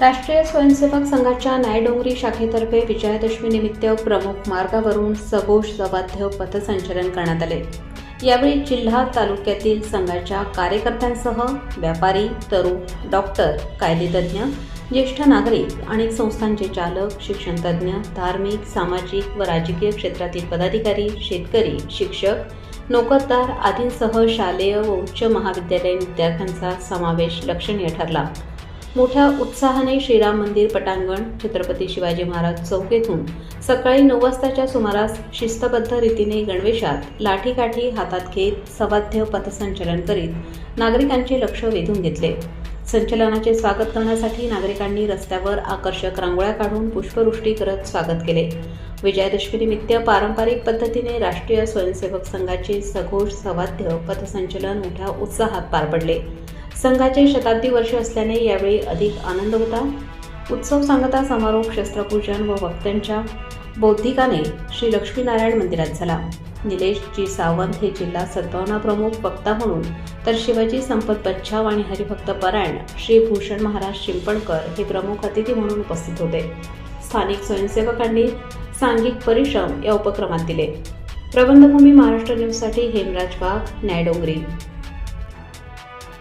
राष्ट्रीय स्वयंसेवक संघाच्या नायडोंगरी शाखेतर्फे विजयादशमी निमित्त प्रमुख मार्गावरून सघोष सवाध्य पथसंचलन करण्यात आले. यावेळी जिल्हा तालुक्यातील संघाच्या कार्यकर्त्यांसह व्यापारी तरुण डॉक्टर कायदेतज्ञ ज्येष्ठ नागरिक अनेक संस्थांचे चालक शिक्षणतज्ज्ञ धार्मिक सामाजिक व राजकीय क्षेत्रातील पदाधिकारी शेतकरी शिक्षक नोकरदार आदींसह शालेय व उच्च महाविद्यालयीन विद्यार्थ्यांचा समावेश लक्षणीय ठरला. मोठ्या उत्साहाने श्रीराम मंदिर पटांगण छत्रपती शिवाजी महाराज चौक येथून सकाळी नऊ वाजताच्या सुमारास शिस्तबद्ध रीतीने गणवेशात लाठीकाठी हातात घेत सवाद्य पथसंचलन करीत नागरिकांचे लक्ष वेधून घेतले. संचलनाचे स्वागत करण्यासाठी नागरिकांनी रस्त्यावर आकर्षक रांगोळ्या काढून पुष्पवृष्टी करत स्वागत केले. विजयादशमीनिमित्त पारंपरिक पद्धतीने राष्ट्रीय स्वयंसेवक संघाचे सघोष सवाद्य पथसंचलन मोठ्या उत्साहात पार पडले. संघाचे शताब्दी वर्ष असल्याने यावेळी अधिक आनंद होता. उत्सव सांगता समारोप शस्त्रपूजन व वक्त्यांच्या बौद्धिकाने श्री लक्ष्मीनारायण मंदिरात झाला. निलेश जी सावंत हे जिल्हा सद्भावना प्रमुख वक्ता म्हणून तर शिवाजी संपत बच्छाव आणि हरिभक्त परायण श्री भूषण महाराज शिंपणकर हे प्रमुख अतिथी म्हणून उपस्थित होते. स्थानिक स्वयंसेवकांनी सांघिक परिश्रम या उपक्रमात दिले. प्रबंधभूमी महाराष्ट्र न्यूजसाठी हेमराज वाघ न्यायडोंगरी.